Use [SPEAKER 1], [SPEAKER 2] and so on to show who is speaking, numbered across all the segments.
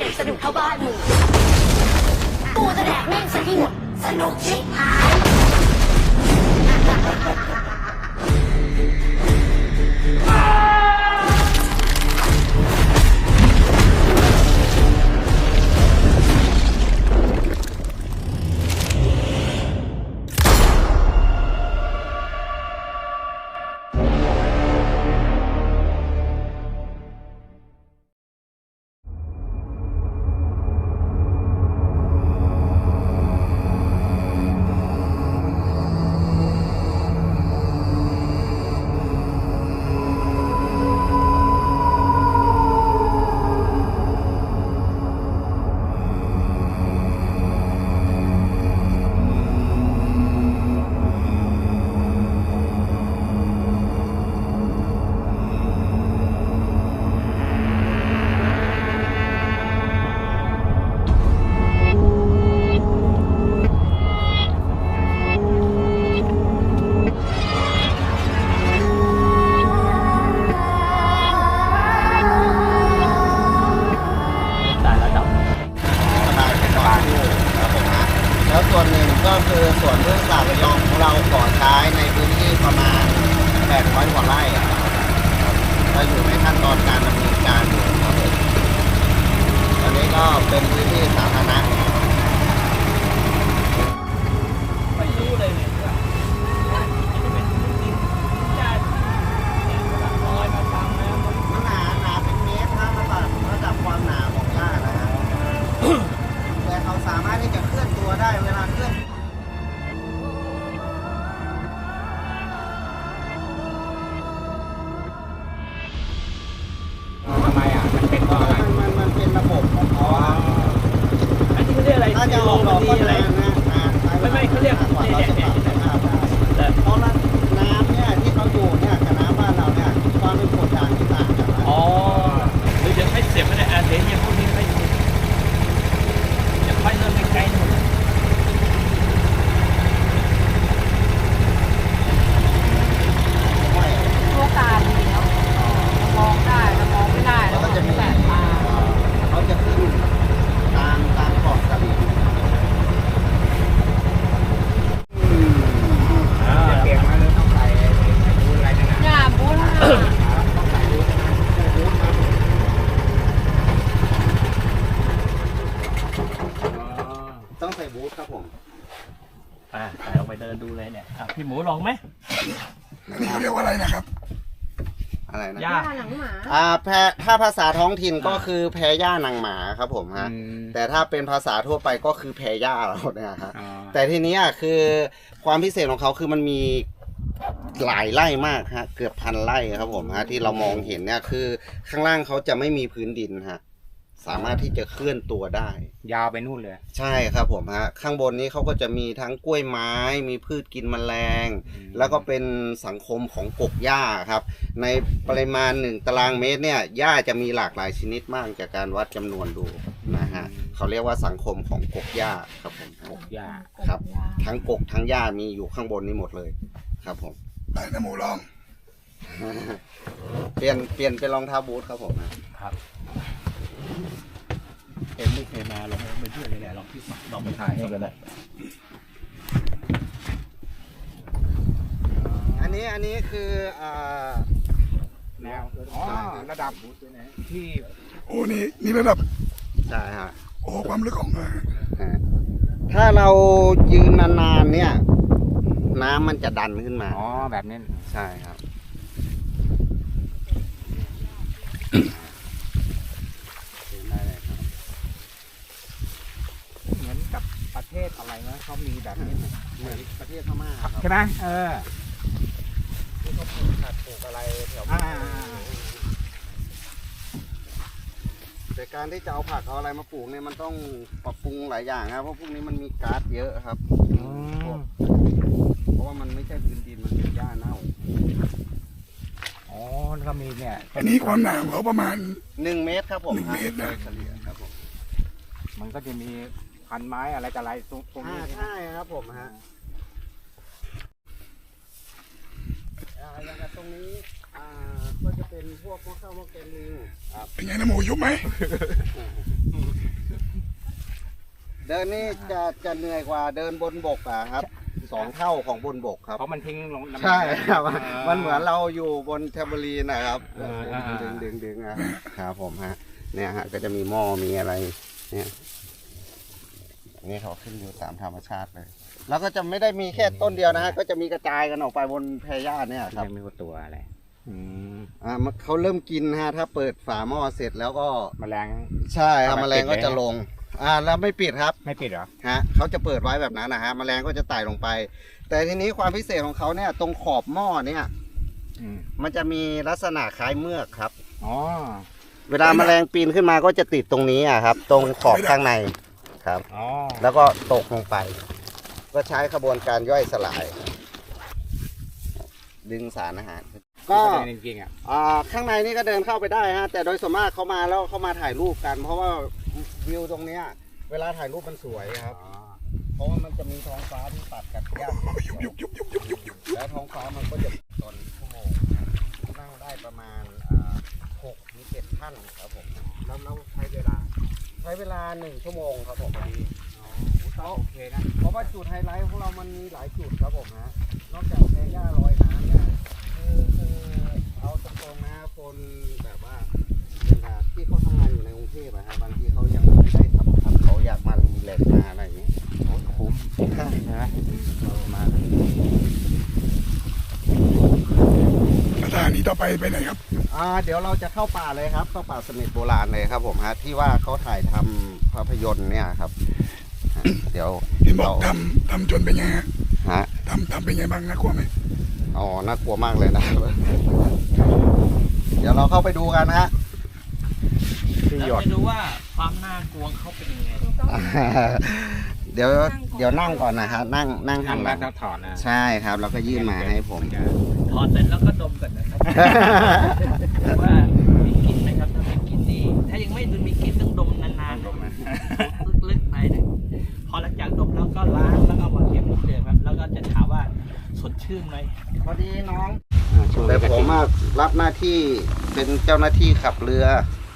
[SPEAKER 1] เด็กสนุกเข้าบ้านมึงกูจะแดกแม่งซะที่หมดสนุกชิบหาย
[SPEAKER 2] ต
[SPEAKER 3] อนการดำเนินการอยู่ครับผมตอนนี้ก็เป็นพื้นที่สาธารณะ อ่าแพรถ้าภาษาท้องถิ่นก็คือแพรย่านางหมาครับผมฮะ
[SPEAKER 4] อืม
[SPEAKER 3] แต่ถ้าเป็นภาษาทั่วไปก็คือแพรย่าเราเนี่ยฮะ
[SPEAKER 4] อ๋อ
[SPEAKER 3] แต่ทีเนี้ยคือความพิเศษของเขาคือมันมีหลายไร่มากฮะ เกือบพันไร่ครับผมฮะที่เรามองเห็นเนี่ยคือข้างล่างเขาจะไม่มีพื้นดินฮะ สามารถที่จะเคลื่อนตัวได้
[SPEAKER 4] ยาวไปนู่นเลย
[SPEAKER 3] ใช่ครับผมฮะข้างบนนี้เขาก็จะมีทั้งกล้วยไม้ มีพืชกินแมลง
[SPEAKER 4] อืม
[SPEAKER 3] แล้วก็เป็นสังคมของกกหญ้าครับ ในปริมาณหนึ่งตารางเมตรเนี่ยหญ้าจะมีหลากหลายชนิดมากจากการวัดจำนวนดูนะฮะเขาเรียกว่าสังคมของกกหญ้าครับผม
[SPEAKER 4] ปลูกหญ้า
[SPEAKER 3] ครับ ทั้งกกทั้งหญ้ามีอยู่ข้างบนนี้หมดเลยครับผม
[SPEAKER 5] ไปนะหมูลอง
[SPEAKER 3] เปลี่ยนเปลี่ยนเป็นรองเท้าบูทครับผมนะครับ
[SPEAKER 2] เอ็มไม่เคยมาลองไปเที่ยวเลยแหละลองที่ฝักลองไปถ่ายให้กันเลย
[SPEAKER 3] อันนี้อันนี้คืออ่า
[SPEAKER 4] แนวอ๋อระดับที่
[SPEAKER 5] โอ้นี่นี่ระดับ
[SPEAKER 3] ใช่ฮะ
[SPEAKER 5] โอ้ความลึกของมัน
[SPEAKER 3] ฮะถ้าเรายืนนานๆเนี่ย น้ำมันจะดันขึ้นมา
[SPEAKER 4] อ๋อแบบนี้
[SPEAKER 3] ใช่ครับ ได้เลยครับ
[SPEAKER 4] เหมือนกับประเทศอะไร นะเขามีแบบนี้
[SPEAKER 3] เหมือนประเทศพม่าครับ
[SPEAKER 4] ใช่ไหมเออ
[SPEAKER 3] ที่เขาปลูกผักปลูกอะไรแถว
[SPEAKER 4] อ่า
[SPEAKER 3] แต่การที่จะเอาผักเอาอะไรมาปลูกเนี่ยมันต้องปรับปรุงหลายอย่างครับเพราะพวกนี้มันมีก๊าซเยอะครับ
[SPEAKER 4] อืม
[SPEAKER 3] เพราะว่ามันไม่ใช่พื้นดินมันเป็นหญ้าเน่า
[SPEAKER 4] อ๋อแล้วก็มีเนี่ย
[SPEAKER 5] อันนี้ความหนาของเขาประมาณ
[SPEAKER 3] หนึ่งเมตรครับผม
[SPEAKER 5] หนึ่งเมตรนะ
[SPEAKER 3] โดยเฉลี่ยครับผม
[SPEAKER 4] มันก็จะมี พันไม้อะไรต่ออะไรตรงตรง
[SPEAKER 3] อ่า
[SPEAKER 4] นี้ใช่ไหม
[SPEAKER 3] ใช่ครับผมฮะอ่าอย่างกับตรงนี้อ่าก็จะเป็นเป็นพวกพวกข้าวพวกแกงลิงครับ
[SPEAKER 5] เป็นไงนะหมูยุบไหม
[SPEAKER 3] เดินนี่จะจะเหนื่อยกว่าเดินบนบกอะครับสองเท่าของบนบกครับ
[SPEAKER 4] เพราะมันทิ้งลงน้ำ
[SPEAKER 3] ใช่ครับ
[SPEAKER 4] อ่า
[SPEAKER 3] มันเหมือนเราอยู่บนแทมเบอรีนนะครับ
[SPEAKER 4] อ่าอ่าอ่า
[SPEAKER 3] ดึงดึงดึงอะครับผมฮะเนี่ยฮะก็จะมีหม้อมีอะไรเนี่ย นี่เขาขึ้นอยู่ตามธรรมชาติเลย แล้วก็จะไม่ได้มีแค่ต้นเดียวนะฮะก็จะมีกระจายกันออกไปบนแพรหญ้าเนี่ยครับ
[SPEAKER 4] ยังไม่รู้ตัวอะไรอืม
[SPEAKER 3] อ่ามันเขาเริ่มกินฮะถ้าเปิดฝาหม้อเสร็จแล้วก็
[SPEAKER 4] แมลง
[SPEAKER 3] ใช่ครับ
[SPEAKER 4] เอา
[SPEAKER 3] แม
[SPEAKER 4] มา
[SPEAKER 3] ลงก็
[SPEAKER 4] ปิดไว้
[SPEAKER 3] จะลง อ่าแล้วไม่ปิดครับ
[SPEAKER 4] ไม่ปิดเหรอ
[SPEAKER 3] ฮะเขาจะเปิดไว้แบบนั้นนะฮะแมลงก็จะไต่ลงไป แต่ทีนี้ความพิเศษของเขาเนี่ยตรงขอบหม้อเนี่ย
[SPEAKER 4] อืม
[SPEAKER 3] มันจะมีลักษณะคล้ายเมือกครับ
[SPEAKER 4] อ๋อ
[SPEAKER 3] เวลาแมลงปีนขึ้นมาก็จะติดตรงนี้อะครับ ตรงขอบข้างใน ครับ
[SPEAKER 4] อ๋อ
[SPEAKER 3] แล้วก็ตกลงไป ก็ใช้ขบวนการย่อยสลาย ดึงสารอาหารก็
[SPEAKER 4] จริงๆอะ
[SPEAKER 3] อ่าข้างในนี่ก็เดินเข้าไปได้ฮะแต่โดยส่วนมากเขามาแล้วเขามาถ่ายรูปกัน เพราะว่าวิวตรงเนี้ยเวลาถ่ายรูปมันสวยครับ เพราะว่ามันจะมีท้องฟ้าที่ตัดกับหญ้า
[SPEAKER 5] ยุบยุบยุบยุบยุบยุบยุบ
[SPEAKER 3] แล้วท้องฟ้ามันก็จะตอนชั่วโมงนะนั่งได้ประมาณอ่าหกถึงเจ็ดท่านครับผมแล้วเราใช้เวลาใช้เวลาหนึ่งชั่วโมงครับผมพอดี
[SPEAKER 4] โอเคนะ
[SPEAKER 3] เพราะว่าจุดไฮไลท์ของเรามันมีหลายจุดครับผมฮะนอกจากแพย่าลอยน้ำเนี่ยคือคือเอาตรงๆนะคนแบบว่าเวลาที่เขาทำงานอยู่ในกรุงเทพอะฮะบางทีเขายังไม่ได้ทำครับเขาอยากมารีแลกซ์มาอะไรอย่างเงี้ย
[SPEAKER 4] โอ้ยคุ้มใช่ไหมเรามา
[SPEAKER 5] สถานีต่อไปไปไหนครับ
[SPEAKER 3] อ่าเดี๋ยวเราจะเข้าป่าเลยครับ เข้าป่าเสม็ดโบราณเลยครับ ผมฮะที่ว่าเขาถ่ายทำภาพยนตร์เนี่ยครับฮะเดี๋ยว
[SPEAKER 5] เห็นบอก
[SPEAKER 3] เรา
[SPEAKER 5] ทำทำจนเป็นไงฮะ
[SPEAKER 3] ฮะ
[SPEAKER 5] ทำทำเป็นไงบ้างน่ากลัวไหม
[SPEAKER 3] อ๋อน่ากลัวมากเลยนะ เดี๋ยวเราเข้าไปดูกันฮะ
[SPEAKER 4] ที่
[SPEAKER 2] แล้ว
[SPEAKER 4] หยด
[SPEAKER 2] ไม่รู้ว่าความน่ากลัวเขาเป็นยังไง
[SPEAKER 3] เดี๋ยวเดี๋ยวนั่งก่อนนะฮะนั่งนั่งหั
[SPEAKER 4] ทานง
[SPEAKER 3] หลั
[SPEAKER 4] ร้างนต้องถอนนะ
[SPEAKER 3] ใช่ครับ แล้วก็ยื่นมาให้ผม
[SPEAKER 2] ถอดเสร็จแล้วก็ดมก่อนนะครับว่ามีกลิ่นไหมครับถ้ามีกลิ่นนี่ถ้ายังไม่มีกลิ่นต้องดมนานๆดมลึกๆไปนะพอหลังจากดมแล้วก็ล้างแล้วก็เอามาเก็บเดือนครับแล้วก็จะถามว่าสดชื่นไหม
[SPEAKER 3] พอดีน้องแต่ผมอะรับหน้าที่เป็นเจ้าหน้าที่ขับเรือ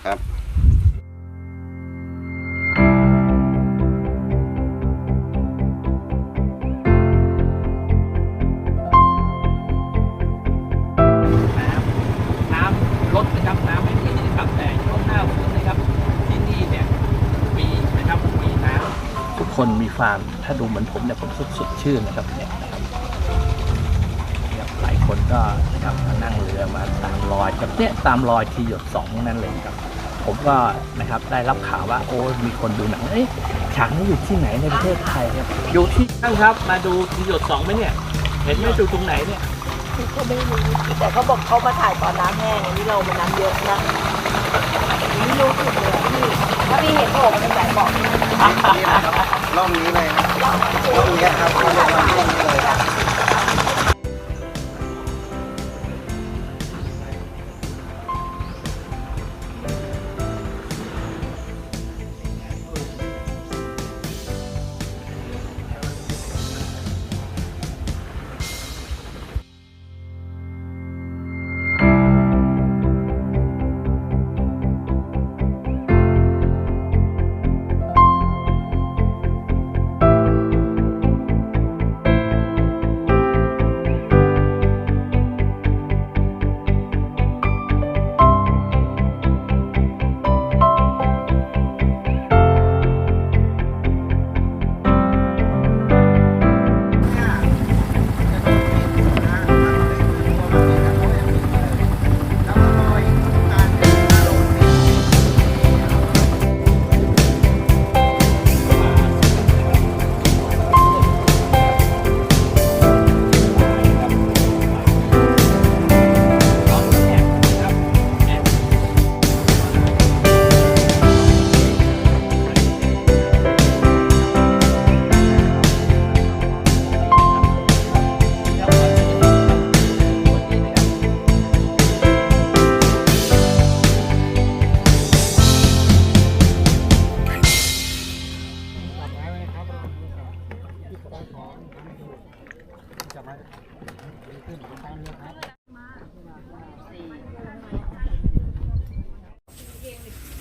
[SPEAKER 3] ครับ
[SPEAKER 2] คนมีฟาร์มถ้าดูเหมือนผมเนี่ยผมสุดสดชื่นนะครับเนี่ยนะครับเนี่ยหลายคนก็นะครับมานั่งเรือมาตามรอยครับเนี่ยตามรอยทีหยดสองนั่นเลยครับ ผมก็นะครับได้รับข่าวว่าโอ้มีคนดูหนังเอ๊ะฉากนี้อยู่ที่ไหนในประเทศไทยครับอยู่ที่นั่งครับ มาดูทีหยดสองไหมเนี่ยเห็นไหมดูตรงไหนเนี่ย
[SPEAKER 6] ก็ไม่รู้แต่เขาบอกเขามาถ่ายตอนน้ำแห้งอันนี้เรามันน้ำเยอะนะไม่รู้สึกเลยอะพี่ถ้าพี่เห็นโผล่มันจะใหญ่บอก
[SPEAKER 3] ล่องนี้เลยครับร่องนี้ครับ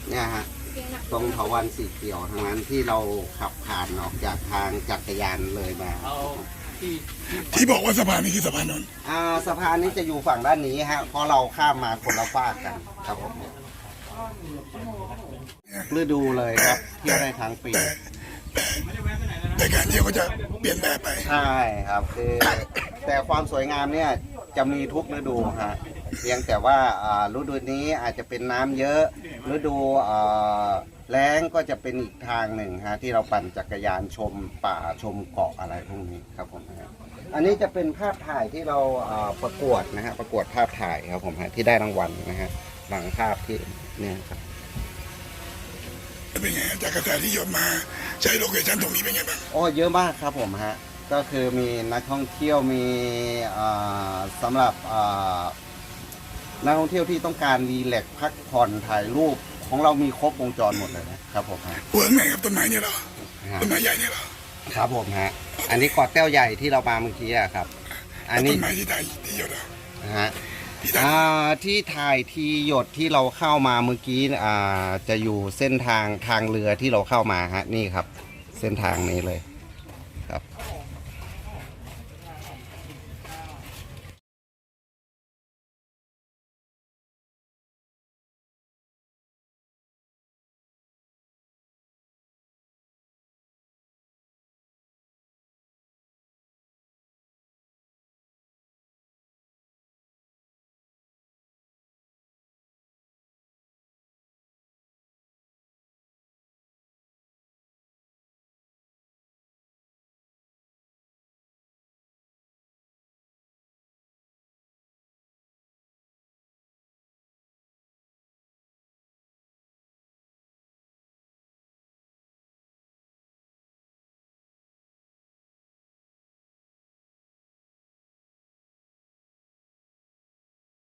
[SPEAKER 3] เนี่ยฮะตรงเถาวันสีเขียวทั้งนั้นที่เราขับผ่านออกจากทางจักรยานเลยมา
[SPEAKER 2] ที่
[SPEAKER 5] บอกว่าสะพานนี้คือสะพานนน
[SPEAKER 3] อ่าสะพานนี้จะอยู่ฝั่งด้านนี้ฮะเพราะเราข้ามมาคนละฟากกันครับผมฤดูเลยครับเที่ยวได้ทั้งปี
[SPEAKER 5] แต่การเที่ยวก็จะเปลี่ยนแปลงไป
[SPEAKER 3] ใช่ครับคือ แต่ความสวยงามเนี่ยจะมีทุกฤดูฮะเพียงแต่ว่าอ่าฤดูนี้อาจจะเป็นน้ำเยอะฤดูอ่าแล้งก็จะเป็นอีกทางหนึ่งฮะที่เราปั่นจักรยานชมป่าชมเกาะอะไรพวกนี้ครับผมฮะอันนี้จะเป็นภาพถ่ายที่เราอ่าประกวดนะฮะประกวดภาพถ่ายครับผมฮะที่ได้รางวัลนะฮะหลังภาพที่เนี่ยครับ
[SPEAKER 5] เป็นไงจากกระแสที่หยดมาใช้โลเคชั่นตรงนี้เป็นไงบ้าง
[SPEAKER 3] โอ้เยอะมากครับผมฮะ ก็คือมีนักท่องเที่ยวมีอ่าสำหรับอ่านักท่องเที่ยวที่ต้องการรีแลกซ์พักผ่อนถ่ายรูปของเรามีครบวงจรหมดเลยนะครับผมฮะ
[SPEAKER 5] เวิร์กไหนครับต้นไม้เนี่ยเหรอ
[SPEAKER 3] ฮะ
[SPEAKER 5] ต้นไม้ใหญ่เนี่ยเหรอ
[SPEAKER 3] ครับผมฮะอันนี้เกอดแต้วใหญ่ที่เรามาเมื่อกี้อะครับ อันนี้
[SPEAKER 5] ต้นไม้ที่ไทยที่หยดเหรอ
[SPEAKER 3] นะฮะ
[SPEAKER 5] ที่ไทย
[SPEAKER 3] อ่าที่ถ่ายทีหยดที่เราเข้ามาเมื่อกี้อ่าจะอยู่เส้นทางทางเรือที่เราเข้ามาฮะนี่ครับ เส้นทางนี้เลย